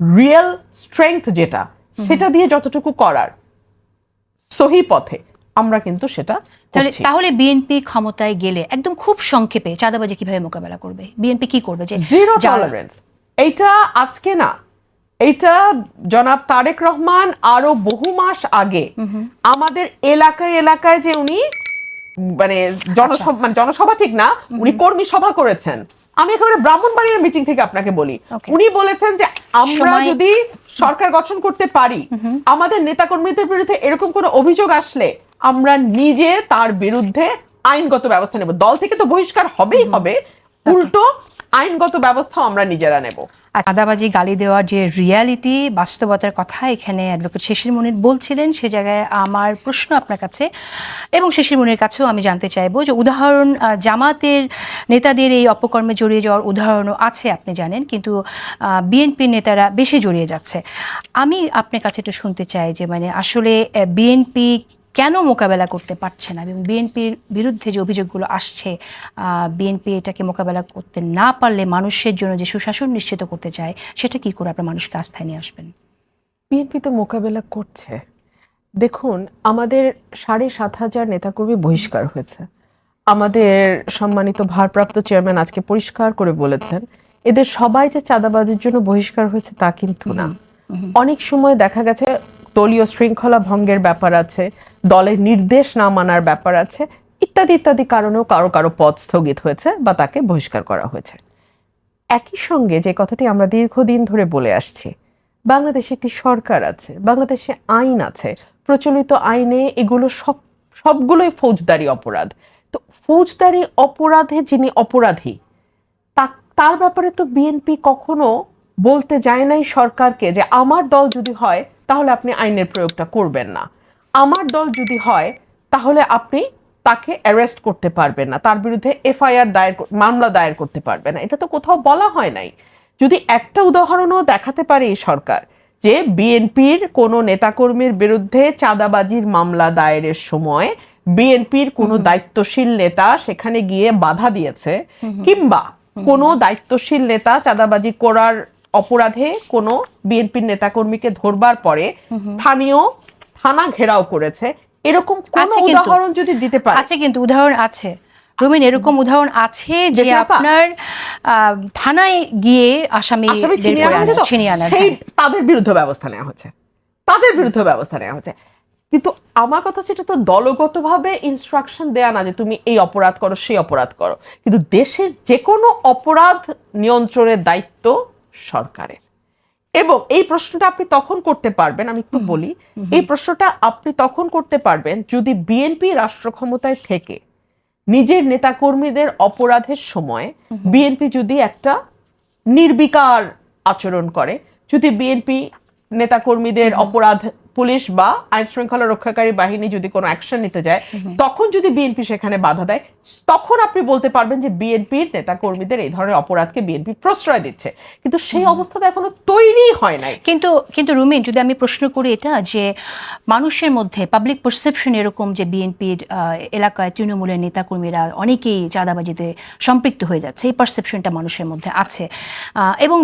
Real strength যেটা সেটা দিয়ে যতটুকু করার সহি পথে আমরা কিন্তু সেটা তাহলে তাহলে বিএনপি ক্ষমতায় গেলে একদম খুব সংক্ষেপে চাঁদাবাজি কীভাবে মোকাবেলা করবে? বিএনপি কি করবে? যে জিরো টলারেন্স এইটা আজকে না এইটা জনাব তারেক রহমান আরও বহু মাস আগে আমাদের এলাকায় এলাকায় যে উনি মানে জনসভা আচ্ছা। মানে জনসভা ঠিক না উনি কর্মী সভা করেছেন। আমি একেবারে ব্রাহ্মণবাড়িয়ার মিটিং থেকে আপনাকে বলি। উনি বলেছেন যে আমরা যদি সরকার গঠন করতে পারি আমাদের নেতাকর্মীদের বিরুদ্ধে এরকম কোনো অভিযোগ আসলে আমরা নিজে তার বিরুদ্ধে আইনগত ব্যবস্থা নেব। দল থেকে তো বহিষ্কার হবেই হবে উল্টো আইনগত ব্যবস্থাও আমরা নিজেরা নেব। আর চাঁদাবাজি গালি দেওয়ার যে রিয়ালিটি বাস্তবতার কথা এখানে অ্যাডভোকেট শিশির মুনির বলছিলেন সে জায়গায় আমার প্রশ্ন আপনার কাছে। এবং শিশির মুনির কাছেও আমি জানতে চাইব যে উদাহরণ জামাতের নেতাদের এই অপকর্মে জড়িয়ে যাওয়ার উদাহরণও আছে আপনি জানেন কিন্তু বিএনপির নেতারা বেশি জড়িয়ে যাচ্ছে। আমি আপনার কাছে একটু শুনতে চাই যে মানে আসলে বিএনপি কেন মোকাবেলা করতে পারছে না? এবং বিএনপির বিরুদ্ধে যে অভিযোগগুলো আসছে বিএনপি এটাকে মোকাবেলা করতে না পারলে মানুষের জন্য যে সুশাসন নিশ্চিত করতে চায় সেটা কি করে আপনার মানুষকে আস্থায় নিয়ে আসবেন? বিএনপি তো মোকাবেলা করছে। দেখুন আমাদের সাড়ে সাত হাজার নেতাকর্মী বহিষ্কার হয়েছে। আমাদের সম্মানিত ভারপ্রাপ্ত চেয়ারম্যান আজকে পরিষ্কার করে বলেছেন এদের সবাই যে চাঁদাবাজির জন্য বহিষ্কার হয়েছে তা কিন্তু না। অনেক সময় দেখা গেছে দলীয় শৃঙ্খলা ভঙ্গের ব্যাপার আছে দলের নির্দেশ না মানার ব্যাপার আছে, ইত্যাদি ইত্যাদি কারণেও কারও কারও পদ স্থগিত হয়েছে বা তাকে বহিষ্কার করা হয়েছে। একই সঙ্গে যে কথাটি আমরা দীর্ঘদিন ধরে বলে আসছি, বাংলাদেশে একটি সরকার আছে, বাংলাদেশে আইন আছে, প্রচলিত আইনে এগুলো সব, সবগুলোই ফৌজদারি অপরাধ। তো ফৌজদারি অপরাধে যিনি অপরাধী, তা- তার ব্যাপারে তো বিএনপি কখনো বলতে যায় নাই সরকারকে যে আমার দল যদি হয়, তাহলে আপনি আইনের প্রয়োগটা করবেন না। আমার দল যদি হয় তাহলে আপনি তাকে অ্যারেস্ট করতে পারবেন না। তার বিরুদ্ধে এফআইআর দায়ের মামলা দায়ের করতে পারবে না। এটা তো কোথাও বলা হয় নাই। যদি একটা উদাহরণও দেখাতে পারে এই সরকার যে বিএনপির কোনো নেতাকর্মীর বিরুদ্ধে চাঁদাবাজির মামলা দায়েরের সময় বিএনপির কোনো দায়িত্বশীল নেতা সেখানে গিয়ে বাধা দিয়েছে কিংবা কোনো দায়িত্বশীল নেতা চাঁদাবাজি করার অপরাধে কোনো বিএনপির নেতাকর্মীকে ধরবার পরে স্থানীয় থানা ঘেরাও করেছে। এরকম কোন উদাহরণ যদি দিতে পারে। আছে কিন্তু উদাহরণ আছে। রুমিন এরকম উদাহরণ আছে যে আপনার থানায় গিয়ে আসামি ছিনিয়ে আনা সেই। তাদের বিরুদ্ধে ব্যবস্থা নেওয়া হচ্ছে তাদের বিরুদ্ধে ব্যবস্থা নেওয়া হচ্ছে কিন্তু আমার কথা সেটা তো দলগতভাবে ইনস্ট্রাকশন দেয়া না যে তুমি এই অপরাধ করো সেই অপরাধ করো। কিন্তু দেশের যে কোনো অপরাধ নিয়ন্ত্রণের দায়িত্ব সরকারের। এবং এই প্রশ্নটা আপনি তখন করতে পারবেন আমি একটু বলি। এই প্রশ্নটা আপনি তখন করতে পারবেন যদি বিএনপি রাষ্ট্র ক্ষমতায় থেকে নিজের নেতাকর্মীদের অপরাধের সময় বিএনপি যদি একটা নির্বিকার আচরণ করে যদি বিএনপি নেতাকর্মীদের অপরাধ পুলিশ বা আইন শৃঙ্খলা রক্ষাকারী বাহিনী যদি কোনো অ্যাকশন নিতে যায় তখন যদি বিএনপি সেখানে বাধা দেয় তখন আপনি বলতে পারবেন যে বিএনপির নেতাকর্মীদের এই ধরনের অপরাধকে বিএনপি প্রশ্রয় দিচ্ছে। কিন্তু সেই অবস্থাটা এখনও তৈরি হয় নাই। কিন্তু কিন্তু রুমিন যদি আমি প্রশ্ন করি এটা যে মানুষের মধ্যে পাবলিক পারসেপশন এরকম যে বিএনপির এলাকায় তৃণমূলের নেতাকর্মীরা অনেকেই চাঁদাবাজিতে সম্পৃক্ত হয়ে যাচ্ছে এই পারসেপশনটা মানুষের মধ্যে আছে। এবং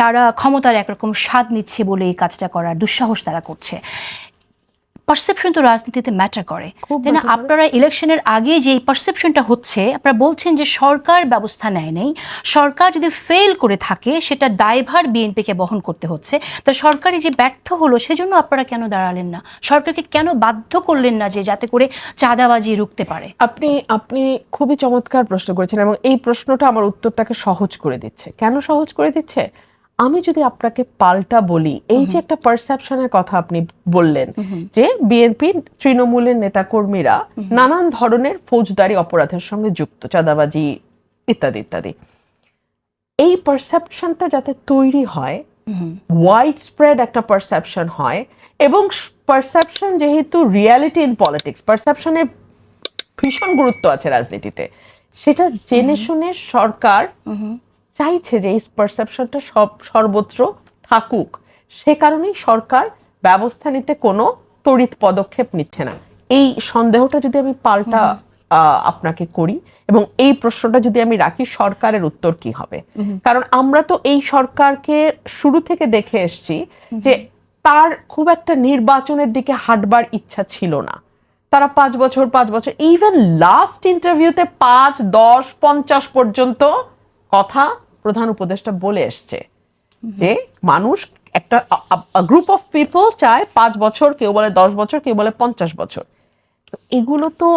তারা ক্ষমতার একরকম স্বাদ নিচ্ছে বলে এই কাজটা করার দুঃসাহস তারা করছে। পারসেপশন তো রাজনীতিতে ম্যাটার করে তাই না? আপনারা ইলেকশনের আগে যে পারসেপশনটা হচ্ছে আপনারা বলছেন যে সরকার ব্যবস্থা নেয় নেই। সরকার যদি ফেল করে থাকে সেটা দায়ভার বিএনপিকে বহন করতে হচ্ছে। তা সরকারি যে ব্যর্থ হলো সেজন্য আপনারা কেন দাঁড়ালেন না? সরকারকে কেন বাধ্য করলেন না যে যাতে করে চাঁদাবাজি রুখতে পারে? আপনি আপনি খুবই চমৎকার প্রশ্ন করেছেন এবং এই প্রশ্নটা আমার উত্তরটাকে সহজ করে দিচ্ছে। কেন সহজ করে দিচ্ছে? আমি যদি আপনাকে পাল্টা বলি এই যে একটা পারসেপশনের কথা আপনি বললেন যে বিএনপি তৃণমূলের নেতাকর্মীরা নানান ধরনের ফৌজদারি অপরাধের সঙ্গে যুক্ত চাঁদাবাজি ইত্যাদি ইত্যাদি। এই পারসেপশনটা যাতে তৈরি হয় ওয়াইড স্প্রেড একটা পারসেপশন হয় এবং পারসেপশন যেহেতু রিয়ালিটি ইন পলিটিক্স পারসেপশনের ভীষণ গুরুত্ব আছে রাজনীতিতে সেটা জেনে শুনে সরকার চাইছে যে এই পারসেপশনটা সব সর্বত্র থাকুক। সে কারণেই সরকার ব্যবস্থা নিতে কোনো তড়িৎ পদক্ষেপ নিচ্ছে না। এই সন্দেহটা যদি আমি পাল্টা আপনাকে করি এবং এই প্রশ্নটা যদি আমি রাখি সরকারের উত্তর কি হবে? কারণ আমরা তো এই সরকারকে শুরু থেকে দেখে এসছি যে তার খুব একটা নির্বাচনের দিকে হাঁটবার ইচ্ছা ছিল না। তারা পাঁচ বছর পাঁচ বছর ইভেন লাস্ট ইন্টারভিউতে পাঁচ দশ পঞ্চাশ পর্যন্ত কথা প্রধান উপদেষ্টা বলে এসছে যে মানুষ একটা গ্রুপ অফ পিপল চায় পাঁচ বছর কেউ বলে দশ বছর কেউ বলে পঞ্চাশ বছর। তো এগুলো তো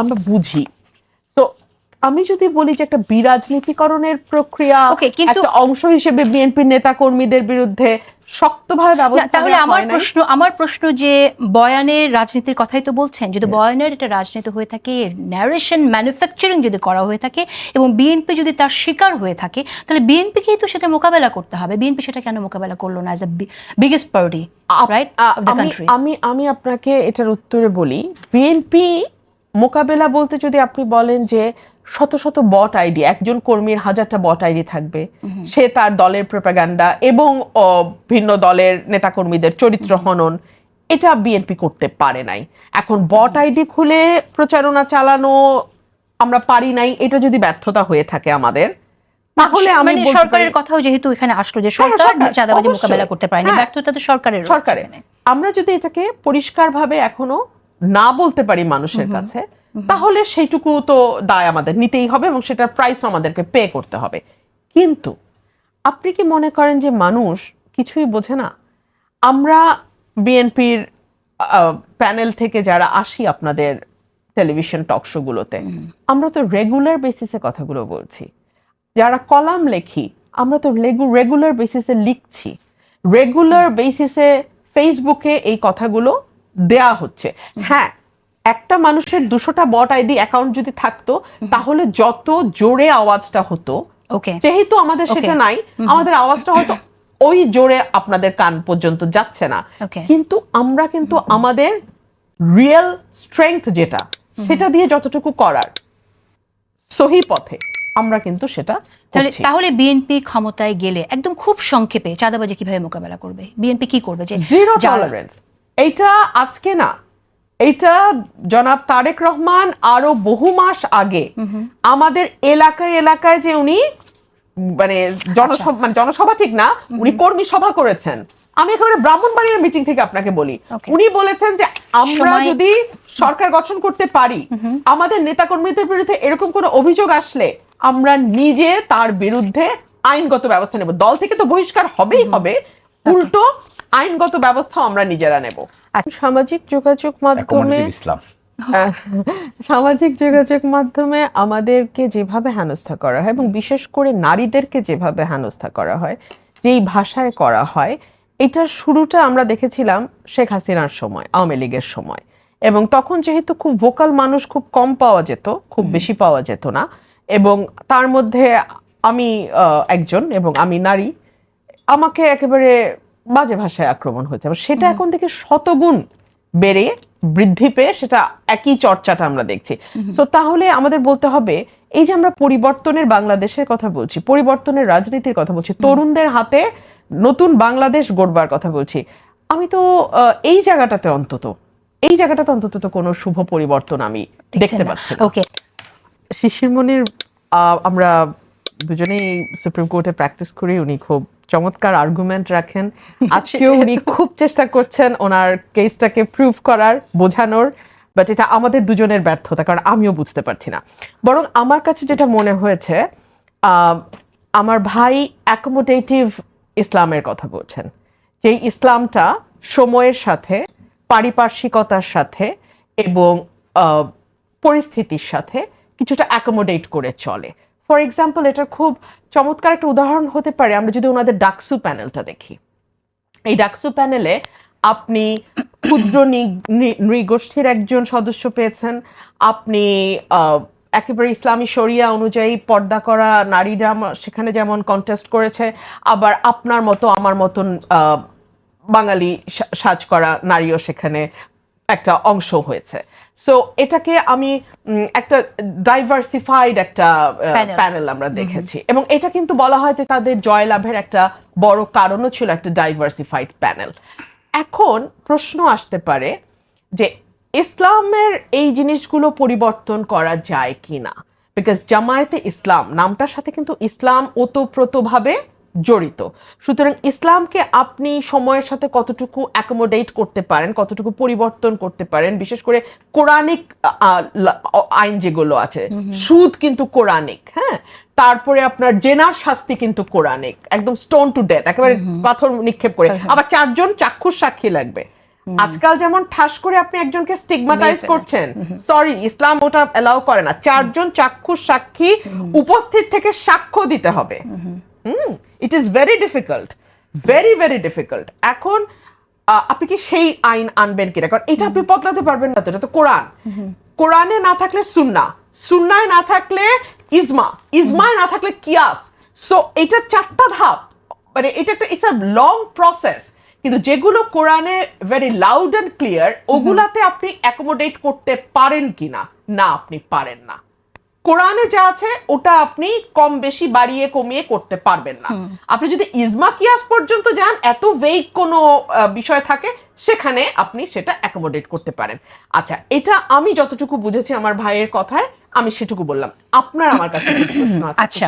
আমরা বুঝি। তো আমি যদি বলি যে একটা বিরাজনীতিকরণের প্রক্রিয়া একটা অংশ হিসেবে বিএনপির নেতা কর্মীদের বিরুদ্ধে শক্তভাবে ব্যবস্থা তাহলে আমার প্রশ্ন আমার প্রশ্ন যে বয়ানের রাজনীতির কথাই তো বলছেন যদি বয়ানের এটা রাজনীতি হয়ে থাকে ন্যারেশন ম্যানুফ্যাকচারিং যদি করা হয়ে থাকে এবং বিএনপি যদি তার শিকার হয়ে থাকে তাহলে বিএনপিকেই তো সেটা মোকাবেলা করতে হবে? বিএনপি সেটা কেন মোকাবেলা করল না as a biggest party right of the country আমি আমি আপনাকে এটার উত্তরে বলি বিএনপি মোকাবেলা বলতে যদি আপনি বলেন যে শত শত বট আইডি একজন কর্মীর হাজারটা বট আইডি থাকবে। সে তার দলের প্রোপাগান্ডা এবং ভিন্ন দলের নেতাকর্মীদের চরিত্র হনন। এটা বিএনপি করতে পারে নাই। এখন বট আইডি খুলে প্রচারণা চালানো আমরা পারি নাই এটা যদি ব্যর্থতা হয়ে থাকে আমাদের তাহলে আমি মানে সরকারের কথাও যেহেতু এখানে আসলো যে হ্যাঁ, সরকার সরকার, চাঁদাবাজি মোকাবেলা করতে পারেনি হ্যাঁ। ব্যর্থতা তো সরকারের। সরকারের আমরা যদি এটাকে পরিষ্কারভাবে এখনও না বলতে পারি মানুষের কাছে তাহলে সেইটুকু তো দায় আমাদের নিতেই হবে এবং সেটার প্রাইস আমাদেরকে পে করতে হবে। কিন্তু আপনি কি মনে করেন যে মানুষ কিছুই বোঝে না? আমরা বিএনপির প্যানেল থেকে যারা আসি আপনাদের টেলিভিশন টক শোগুলোতে আমরা তো রেগুলার বেসিসে কথাগুলো বলছি। যারা কলাম লেখি আমরা তো রেগুলার বেসিসে লিখছি। রেগুলার বেসিসে ফেসবুকে এই কথাগুলো দেয়া হচ্ছে। হ্যাঁ একটা মানুষের দুশোটা বট আইডি অ্যাকাউন্ট যদি থাকতো তাহলে যত জোরে আওয়াজটা হতো ওকে। যেহেতু আমাদের সেটা নাই আমাদের আওয়াজটা হয়তো ওই জোরে আপনাদের কান পর্যন্ত যাচ্ছে না। কিন্তু আমরা কিন্তু আমাদের রিয়েল স্ট্রেংথ যেটা সেটা দিয়ে যতটুকু করার সহি পথে আমরা কিন্তু সেটা তাহলে তাহলে বিএনপি ক্ষমতায় গেলে একদম খুব সংক্ষেপে চাঁদাবাজি কীভাবে মোকাবেলা করবে? বিএনপি কি করবে? যে জিরো টলারেন্স এইটা আজকে না এইটা জনাব তারেক রহমান আরও বহু মাস আগে আমাদের এলাকায় এলাকায় যে উনি মানে জনসভা আচ্ছা। মানে জনসভা ঠিক না উনি কর্মী সভা করেছেন। আমি একেবারে ব্রাহ্মণবাড়ির মিটিং থেকে আপনাকে বলি। উনি বলেছেন যে আমরা যদি সরকার গঠন করতে পারি আমাদের নেতাকর্মীদের বিরুদ্ধে এরকম কোনো অভিযোগ আসলে আমরা নিজে তার বিরুদ্ধে আইনগত ব্যবস্থা নেব। দল থেকে তো বহিষ্কার হবেই হবে উল্টো আইনগত ব্যবস্থা আমরা নিজেরা নেব। আচ্ছা। সামাজিক যোগাযোগ মাধ্যমে ইসলাম। সামাজিক যোগাযোগ মাধ্যমে আমাদেরকে যেভাবে হেনস্থা করা হয় এবং বিশেষ করে নারীদেরকে যেভাবে হেনস্থা করা হয় যেই ভাষায় করা হয় এটার শুরুটা আমরা দেখেছিলাম শেখ হাসিনার সময় আওয়ামী লীগের সময়। এবং তখন যেহেতু খুব ভোকাল মানুষ খুব কম পাওয়া যেত খুব বেশি পাওয়া যেত না। এবং তার মধ্যে আমি আহ, একজন এবং আমি নারী। আমাকে একেবারে বাজে ভাষায় আক্রমণ হয়েছে। এবং সেটা এখন থেকে শতগুণ বেড়ে বৃদ্ধি পেয়ে সেটা একই চর্চাটা আমরা দেখছি। তো তাহলে আমাদের বলতে হবে এই যে আমরা পরিবর্তনের বাংলাদেশের কথা বলছি পরিবর্তনের রাজনীতির কথা বলছি তরুণদের হাতে নতুন বাংলাদেশ গড়বার কথা বলছি। আমি তো এই জায়গাটাতে অন্তত এই জায়গাটাতে অন্তত তো কোনো শুভ পরিবর্তন আমি দেখতে পাচ্ছি ওকে শিশিরমণির আহ, আমরা দুজনেই সুপ্রিম কোর্টে প্র্যাকটিস করি উনি খুব চমৎকার আর্গুমেন্ট রাখেন। আজকেও উনি খুব চেষ্টা করছেন ওনার কেসটাকে প্রুভ করার বোঝানোর বাট এটা আমাদের দুজনের ব্যর্থতা কারণ আমিও বুঝতে পারছি না। বরং আমার কাছে যেটা মনে হয়েছে আমার ভাই অ্যাকোমোডেটিভ ইসলামের কথা বলছেন। যে ইসলামটা সময়ের সাথে পারিপার্শ্বিকতার সাথে এবং আহ, পরিস্থিতির সাথে কিছুটা অ্যাকোমোডেট করে চলে। ফর এক্সাম্পল এটার খুব চমৎকার একটা উদাহরণ হতে পারে, আমরা যদি ওনাদের ডাকসু প্যানেলটা দেখি। এই ডাকসু প্যানেলে আপনি ক্ষুদ্র নৃগোষ্ঠীর একজন সদস্য পেয়েছেন, আপনি একেবারে ইসলামী শরিয়া অনুযায়ী পর্দা করা নারীরা সেখানে যেমন কন্টেস্ট করেছে, আবার আপনার মতো, আমার মতন বাঙালি সাজ করা নারীও সেখানে একটা অংশ হয়েছে। সো এটাকে আমি একটা ডাইভার্সিফাইড একটা প্যানেল আমরা দেখেছি। এবং এটা কিন্তু বলা হয় যে তাদের জয়লাভের একটা বড় কারণও ছিল একটা ডাইভার্সিফাইড প্যানেল এখন প্রশ্ন আসতে পারে যে ইসলামের এই জিনিসগুলো পরিবর্তন করা যায় কিনা? বিকজ জামায়াতে ইসলাম নামটার সাথে কিন্তু ইসলাম ওতপ্রোতভাবে জড়িত। সুতরাং ইসলামকে আপনি সময়ের সাথে কতটুকু অ্যাকোমোডেট করতে পারেন কতটুকু পরিবর্তন করতে পারেন বিশেষ করে কোরআনিক আইন যেগুলো আছে সুদ কিন্তু কোরআনিক হ্যাঁ? তারপরে আপনার জেনার শাস্তি কিন্তু কোরআনিক একদম স্টোন টু ডেথ একেবারে পাথর নিক্ষেপ করে। আবার চারজন চাক্ষুষ সাক্ষী লাগবে। আজকাল যেমন ঠাস করে আপনি একজনকে স্টিগমাটাইজ করছেন সরি ইসলাম ওটা এলাও করে না। চারজন চাক্ষুষ সাক্ষী উপস্থিত থেকে সাক্ষ্য দিতে হবে। হুম it is very difficult very very difficult এখন আপনি কি সেই আইন আনবেন কিনা কারণ এটা আপনি বদলাতে পারবেন না তো, এটা তো কোরআন। কোরআনে না থাকলে সুন্না, সুন্নায় না থাকলে ইজমা, ইজমায় না থাকলে কিয়াস। সো এটা চারটা ধাপ মানে এটা একটা ইটস আ লং প্রসেস কিন্তু যেগুলো কোরআনে ভেরি লাউড অ্যান্ড ক্লিয়ার ওগুলাতে আপনি অ্যাকোমোডেট করতে পারেন কিনা? না, আপনি পারেন না। কোরআনে যা আছে ওটা আপনি কম বেশি বাড়িয়ে কমিয়ে করতে পারবেন না। আপনি যদি ইজমা কিয়াস পর্যন্ত যান এত ভেইক কোনো বিষয় থাকে সেখানে আপনি সেটা অ্যাকোমোডেট করতে পারেন। আচ্ছা এটা আমি যতটুকু বুঝেছি আমার ভাইয়ের কথায় আমি সেটুকু বললাম। আপনার আমার কাছে আচ্ছা।